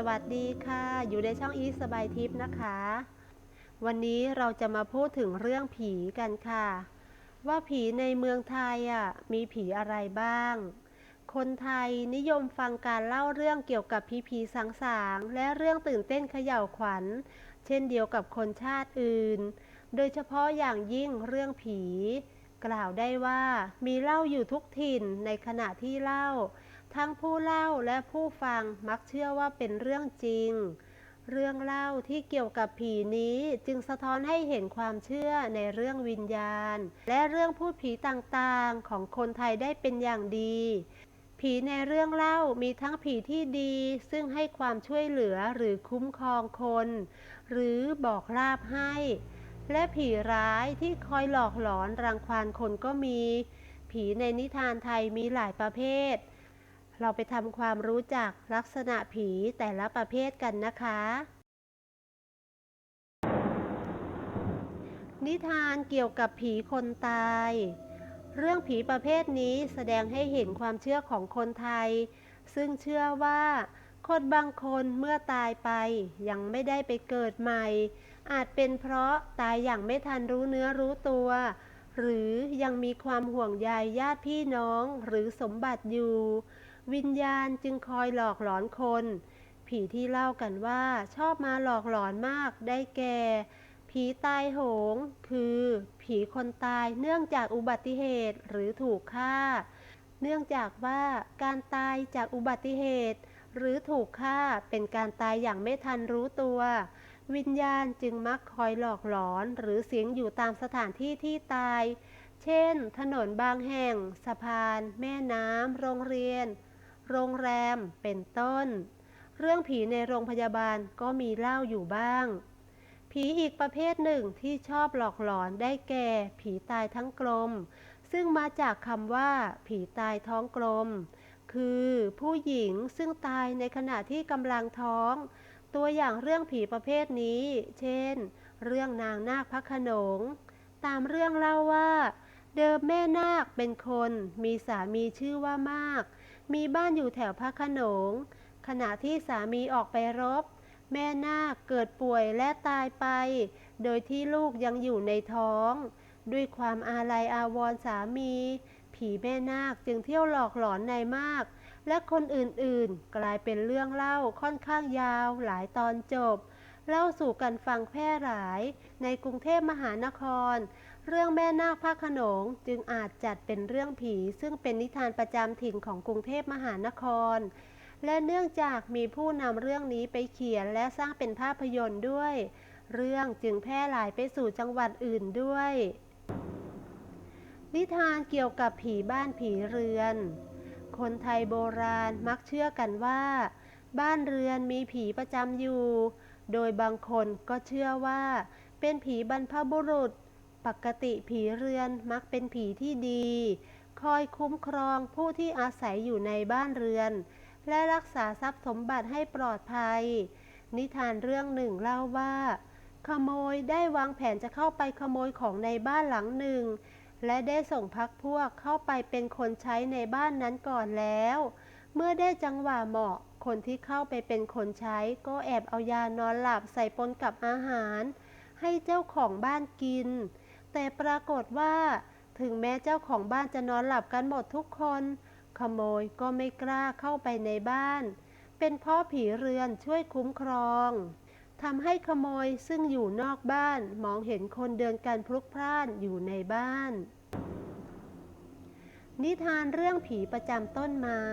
สวัสดีค่ะ อยู่ในช่องอีสบายทิพย์นะคะ วันนี้เราจะมาพูดถึงเรื่องผีกันค่ะ ว่าผีในเมืองไทยอะมีผีอะไรบ้าง คนไทยนิยมฟังการเล่าเรื่องเกี่ยวกับผีผีสางสางๆและเรื่องตื่นเต้นเขย่าวขวัญ เช่นเดียวกับคนชาติอื่น โดยเฉพาะอย่างยิ่งเรื่องผี กล่าวได้ว่ามีเล่าอยู่ทุกถิ่นในขณะที่เล่า ทั้งผู้เล่าและผู้ฟังมักเชื่อว่าเป็นเรื่องจริง เรื่องเล่าที่เกี่ยวกับผีนี้จึงสะท้อนให้เห็นความเชื่อในเรื่องวิญญาณ และเรื่องพูดผีต่างๆของคนไทยได้เป็นอย่างดี ผีในเรื่องเล่ามีทั้งผีที่ดี ซึ่งให้ความช่วยเหลือหรือคุ้มครองคน หรือบอกลาบให้ และผีร้ายที่คอยหลอกหลอนรังควานคนก็มี ผีในนิทานไทยมีหลายประเภท เราไปทำความรู้จักลักษณะผีแต่ละประเภทกันนะคะ นิทานเกี่ยวกับผีคนตาย เรื่องผีประเภทนี้แสดงให้เห็นความเชื่อของคนไทย ซึ่งเชื่อว่า คนบางคนเมื่อตายไป ยังไม่ได้ไปเกิดใหม่ อาจเป็นเพราะตายอย่างไม่ทันรู้เนื้อรู้ตัว หรือยังมีความห่วงใยญาติพี่น้องหรือสมบัติอยู่ วิญญาณจึงคอยหลอกหลอนคน ผีที่เล่ากันว่าชอบมาหลอกหลอนมากได้แก่ ผีตายโหง คือ ผีคนตายเนื่องจากอุบัติเหตุหรือถูกฆ่า เนื่องจากว่าการตายจากอุบัติเหตุ หรือถูกฆ่าเป็นการตายอย่างไม่ทันรู้ตัววิญญาณจึงมักคอยหลอกหลอนหรือสิงอยู่ตามสถานที่ที่ตาย เช่น ถนนบางแห่ง สะพาน แม่น้ำ โรงเรียน โรงแรม เป็นต้น เรื่องผีในโรงพยาบาลก็มีเล่าอยู่บ้าง ผีอีกประเภทหนึ่งที่ชอบหลอกหลอนได้แก่ ผีตายทั้งกลม ซึ่งมาจากคำว่า ผีตายท้องกลม คือผู้หญิงซึ่งตายในขณะที่กำลังท้อง ตัวอย่างเรื่องผีประเภทนี้ เช่น เรื่องนางนาคพระโขนง ตามเรื่องเล่าว่าเดิมแม่นาคเป็นคนมีสามีชื่อว่ามาก มีบ้านอยู่แถวพระขนง ขณะที่สามีออกไปรบ แม่นาคเกิดป่วยและตายไป โดยที่ลูกยังอยู่ในท้อง ด้วยความอาลัยอาวรณ์สามี ผีแม่นาคจึงเที่ยวหลอกหลอนนายมาก และคนอื่นๆ กลายเป็นเรื่องเล่าค่อนข้างยาวหลายตอนจบ เล่าสู่กันฟังแพร่หลายในกรุงเทพมหานคร เรื่องแม่นาคพระโขนงจึงอาจจัดเป็นเรื่องผี ซึ่งเป็นนิทานประจำถิ่นของกรุงเทพมหานคร และเนื่องจากมีผู้นำเรื่องนี้ไปเขียนและสร้างเป็นภาพยนตร์ด้วย เรื่องจึงแพร่หลายไปสู่จังหวัดอื่นด้วย นิทานเกี่ยวกับผีบ้านผีเรือน คนไทยโบราณมักเชื่อกันว่า บ้านเรือนมีผีประจำอยู่ โดยบางคนก็เชื่อว่า เป็นผีบรรพบุรุษ ปกติผีเรือนมักเป็นผีที่ดี คอยคุ้มครองผู้ที่อาศัยอยู่ในบ้านเรือน และรักษาทรัพย์สมบัติให้ปลอดภัย นิทานเรื่องหนึ่งเล่าว่า ขโมยได้วางแผนจะเข้าไปขโมยของในบ้านหลังหนึ่ง และได้ส่งพักพวกเข้าไปเป็นคนใช้ในบ้านนั้นก่อนแล้ว เมื่อได้จังหวะเหมาะ คนที่เข้าไปเป็นคนใช้ ก็แอบเอายานอนหลับใส่ปนกับอาหารให้เจ้าของบ้านกิน แต่ปรากฏว่า ถึงแม้เจ้าของบ้านจะนอนหลับกันหมดทุกคน ขโมยก็ไม่กล้าเข้าไปในบ้าน เป็นเพราะผีเรือนช่วยคุ้มครองทำให้ขโมยซึ่งอยู่นอกบ้านมองเห็นคนเดินกันพลุกพล่านอยู่ในบ้าน นิทานเรื่องผีประจำต้นไม้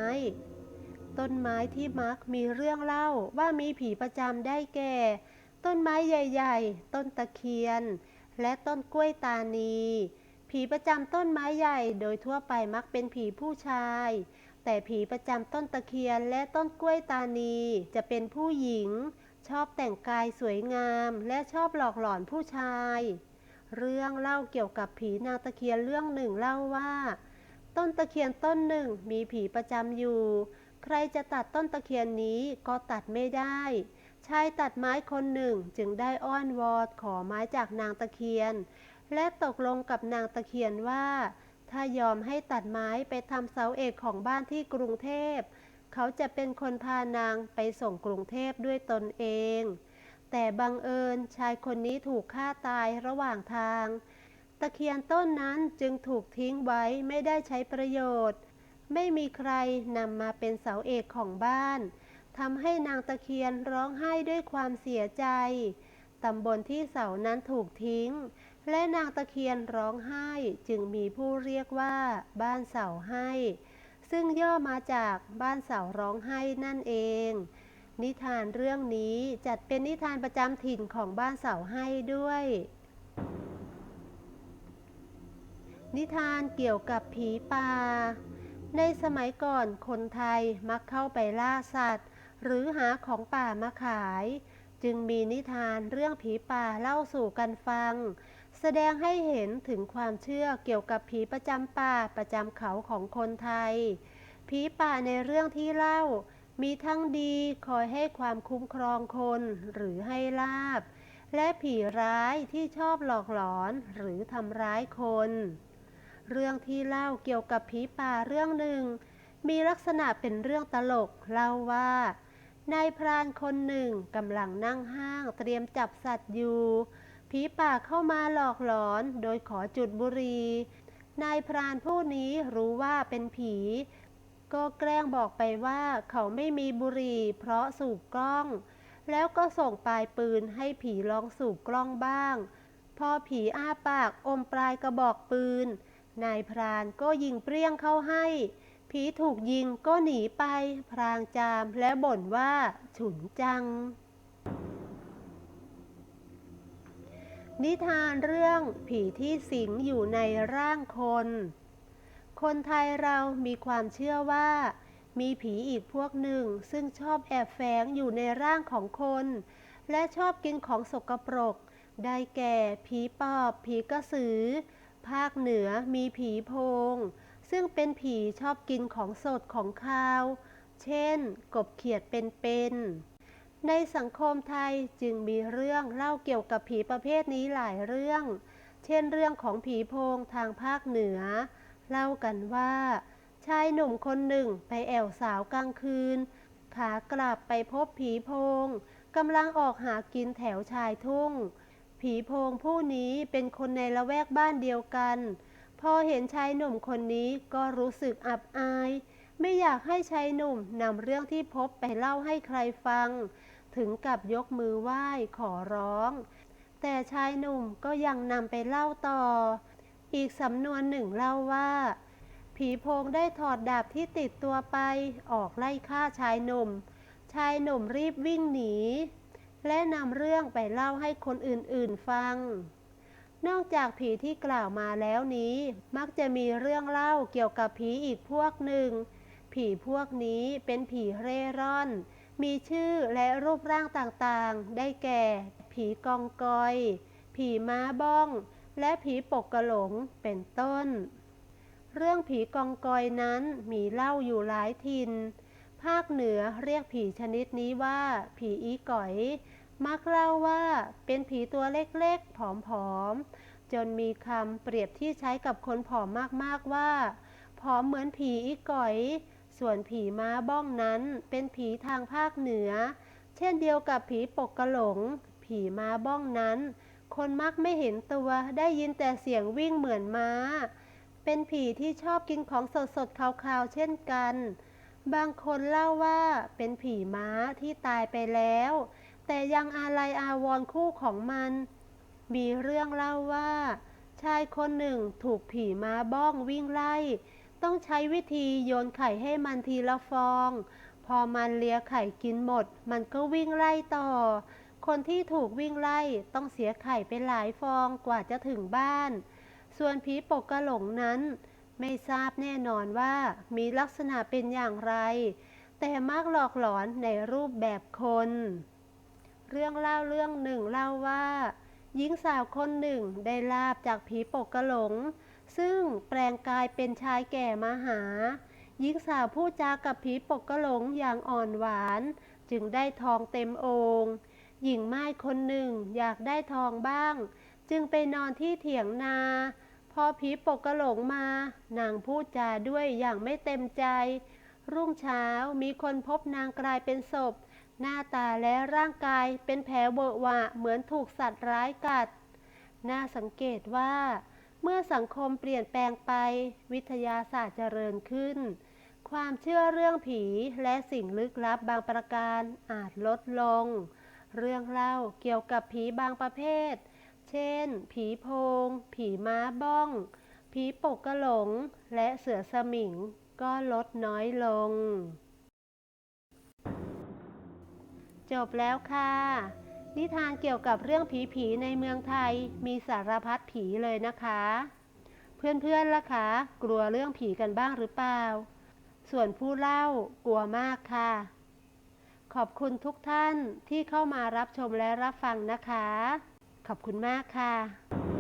ต้นไม้ที่มักมีเรื่องเล่าว่ามีผีประจำได้แก่ ต้นไม้ใหญ่ ๆ ต้นตะเคียน และต้นกล้วยตานี ผีประจำต้นไม้ใหญ่โดยทั่วไปมักเป็นผีผู้ชาย แต่ผีประจำต้นตะเคียนและต้นกล้วยตานีจะเป็นผู้หญิง ชอบแต่งกายสวยงาม และชอบหลอกหลอนผู้ชาย เรื่องเล่าเกี่ยวกับผีนางตะเคียนเรื่องหนึ่งเล่าว่า ต้นตะเคียนต้นหนึ่งมีผีประจำอยู่ ใครจะตัดต้นตะเคียนนี้ก็ตัดไม่ได้ ชายตัดไม้คนหนึ่งจึงได้อ้อนวอนขอไม้จากนางตะเคียน และตกลงกับนางตะเคียนว่า ถ้ายอมให้ตัดไม้ไปทำเสาเอกของบ้านที่กรุงเทพ เขาจะเป็นคนพานางไปส่งกรุงเทพด้วยตนเอง แต่บังเอิญชายคนนี้ถูกฆ่าตายระหว่างทาง ตะเคียนต้นนั้นจึงถูกทิ้งไว้ไม่ได้ใช้ประโยชน์ ไม่มีใครนำมาเป็นเสาเอกของบ้าน ทำให้นางตะเคียนร้องไห้ด้วยความเสียใจ ตำบลที่เสานั้นถูกทิ้ง และนางตะเคียนร้องไห้จึงมีผู้เรียกว่าบ้านเสาให้ ซึ่งย่อมาจากบ้านเสาร้องไห้นั่นเอง นิทานเรื่องนี้จัดเป็นนิทานประจำถิ่นของบ้านเสาให้ด้วย นิทานเกี่ยวกับผีป่าในสมัยก่อนคนไทยมักเข้าไปล่าสัตว์ หรือหาของป่ามาขาย จึงมีนิทานเรื่องผีป่าเล่าสู่กันฟัง แสดงให้เห็นถึงความเชื่อเกี่ยวกับผีประจำป่าประจำเขาของคนไทย ผีป่าในเรื่องที่เล่า มีทั้งดีคอยให้ความคุ้มครองคนหรือให้ลาบ และผีร้ายที่ชอบหลอกหลอนหรือทำร้ายคน เรื่องที่เล่าเกี่ยวกับผีป่าเรื่องหนึ่งมีลักษณะเป็นเรื่องตลกเล่าว่า นายพรานคนหนึ่งกำลังนั่งห้างเตรียมจับสัตว์อยู่ ผีป่าเข้ามาหลอกหลอนโดยขอจุดบุหรี่นายพรานผู้นี้รู้ว่าเป็นผี ก็แกล้งบอกไปว่าเขาไม่มีบุหรี่เพราะสูบกล้อง แล้วก็ส่งปลายปืนให้ผีลองสูบกล้องบ้าง พอผีอ้าปากอมปลายกระบอกปืน นายพรานก็ยิงเปรี้ยงเข้าให้ ผีถูกยิงก็หนีไปพรางจามและบ่นว่าฉุนจัง นิทานเรื่องผีที่สิงอยู่ในร่างคน คนไทยเรามีความเชื่อว่า มีผีอีกพวกหนึ่งซึ่งชอบแอบแฝงอยู่ในร่างของคน และชอบกินของสกปรก ได้แก่ผีปอบ ผีกระสือ ภาคเหนือมีผีโพง ซึ่งเป็นผีชอบกินของสดของคาว เช่น กบเขียดเป็นๆ ในสังคมไทยจึงมีเรื่องเล่าเกี่ยวกับผีประเภทนี้หลายเรื่อง เช่นเรื่องของผีโพงทางภาคเหนือ เล่ากันว่า ชายหนุ่มคนหนึ่งไปแอวสาวกลางคืน ขากลับไปพบผีโพงกำลังออกหากินแถวชายทุ่ง ผีโพงผู้นี้เป็นคนในละแวกบ้านเดียวกัน พอเห็นชายหนุ่มคนนี้ก็รู้สึกอับอาย ไม่อยากให้ชายหนุ่มนำเรื่องที่พบไปเล่าให้ใครฟัง ถึงกับยกมือไหว้ขอร้อง แต่ชายหนุ่มก็ยังนำไปเล่าต่อ อีกสำนวนหนึ่งเล่าว่า ผีโพงได้ถอดดาบที่ติดตัวไปออกไล่ฆ่าชายหนุ่ม ชายหนุ่มรีบวิ่งหนี และนำเรื่องไปเล่าให้คนอื่นๆฟัง นอกจากผีที่กล่าวมาแล้วนี้ มักจะมีเรื่องเล่าเกี่ยวกับผีอีกพวกหนึ่ง ผีพวกนี้เป็นผีเร่ร่อน มีชื่อและรูปร่างต่างๆ ได้แก่ ผีกองกอย ผีม้าบ้อง และผีปกกระหลงเป็นต้น เรื่องผีกองกอยนั้นมีเล่าอยู่หลายถิ่นภาคเหนือเรียกผีชนิดนี้ว่า ผีอีก๋อย มักเล่าว่าเป็นผีตัวเล็กๆ ผอมๆ จนมีคำเปรียบที่ใช้กับคนผอมมากๆว่า ผอมเหมือนผีอีก๋อย ส่วนผีม้าบ้องนั้นเป็นผีทางภาคเหนือ เช่นเดียวกับผีปกกระหลง ผีม้าบ้องนั้น คนมักไม่เห็นตัวได้ยินแต่เสียงวิ่งเหมือนม้า เป็นผีที่ชอบกินของสดๆคาวๆ เช่นกัน บางคนเล่าว่าเป็นผีม้าที่ตายไปแล้ว แต่ยังอาลัยอาวรณ์คู่ของมัน มีเรื่องเล่าว่า ชายคนหนึ่งถูกผีม้าบ้องวิ่งไล่ ต้องใช้วิธีโยนไข่ให้มันทีละฟอง พอมันเลียไข่กินหมด มันก็วิ่งไล่ต่อ คนที่ถูกวิ่งไล่ต้องเสียไข่ไปหลายฟองกว่าจะถึงบ้าน ส่วนผีปกกระหลงนั้น ไม่ทราบแน่นอนว่ามีลักษณะเป็นอย่างไร แต่มักหลอกหลอนในรูปแบบคน เรื่องเล่าเรื่องหนึ่งเล่าว่า หญิงสาวคนหนึ่งได้ลาบจากผีปกกระหลง ซึ่งแปลงกายเป็นชายแก่มาหา หญิงสาวพูดจากับผีปกกระหลงอย่างอ่อนหวาน จึงได้ทองเต็มโองค์หญิงไม้คนหนึ่งอยากได้ทองบ้าง จึงไปนอนที่เถียงนา พอผีปกกระหลงมานางพูดจาด้วยอย่างไม่เต็มใจ รุ่งเช้ามีคนพบนางกลายเป็นศพ หน้าตาและร่างกายเป็นแผลเวอะหวะเหมือนถูกสัตว์ร้ายกัด น่าสังเกตว่า เมื่อสังคมเปลี่ยนแปลงไป วิทยาศาสตร์เจริญขึ้น ความเชื่อเรื่องผีและสิ่งลึกลับบางประการอาจลดลง เรื่องเล่าเกี่ยวกับผีบางประเภท เช่น ผีโพง ผีม้าบ้อง ผีปกกระหลง และเสือสมิงก็ลดน้อยลง จบแล้วค่ะ นิทานเกี่ยวกับเรื่องผีผีในเมืองไทยมีสารพัดผีเลยนะคะ เพื่อนๆล่ะคะกลัวเรื่องผีกันบ้างหรือเปล่า ส่วนผู้เล่ากลัวมากค่ะ ขอบคุณทุกท่านที่เข้ามารับชมและรับฟังนะคะ ขอบคุณมากค่ะ